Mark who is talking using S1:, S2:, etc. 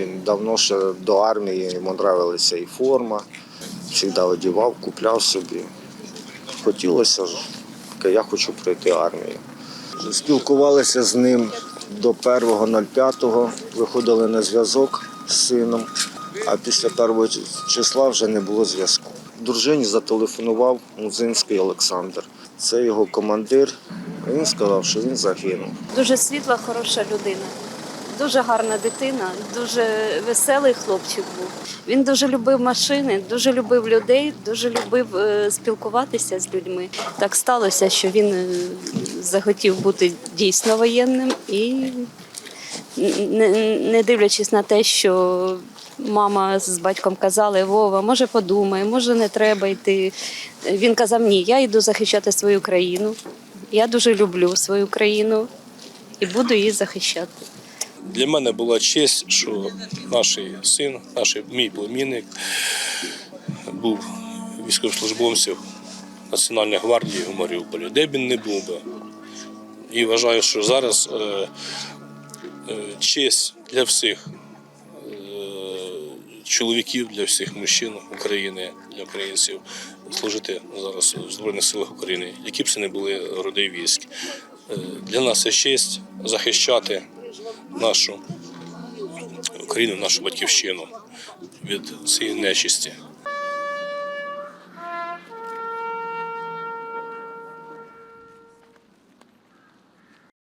S1: Він давно ще до армії йому нравилася і форма. Завжди одягав, купляв собі. Хотілося ж, я хочу пройти армію. Спілкувалися з ним до 1.05, виходили на зв'язок з сином, а після 1 числа вже не було зв'язку. Дружині зателефонував Музинський Олександр. Це його командир. Він сказав, що він загинув.
S2: Дуже світла, хороша людина. Дуже гарна дитина, дуже веселий хлопчик був. Він дуже любив машини, дуже любив людей, дуже любив е, спілкуватися з людьми. Так сталося, що він е, захотів бути дійсно воєнним і, не, дивлячись на те, що мама з батьком казали, Вова, може подумай, може не треба йти. Він казав, ні, я йду захищати свою країну. Я дуже люблю свою країну і буду її захищати.
S3: Для мене була честь, що наш син, наш мій племінник був військовослужбовцем Національної гвардії у Маріуполі, де б він не був би. І вважаю, що зараз е, е, честь для всіх е, чоловіків, для всіх мужчин України, для українців служити зараз в Збройних силах України, які б це не були роди військ. Е, Для нас це честь захищати нашу Україну, нашу батьківщину від цієї нечисті.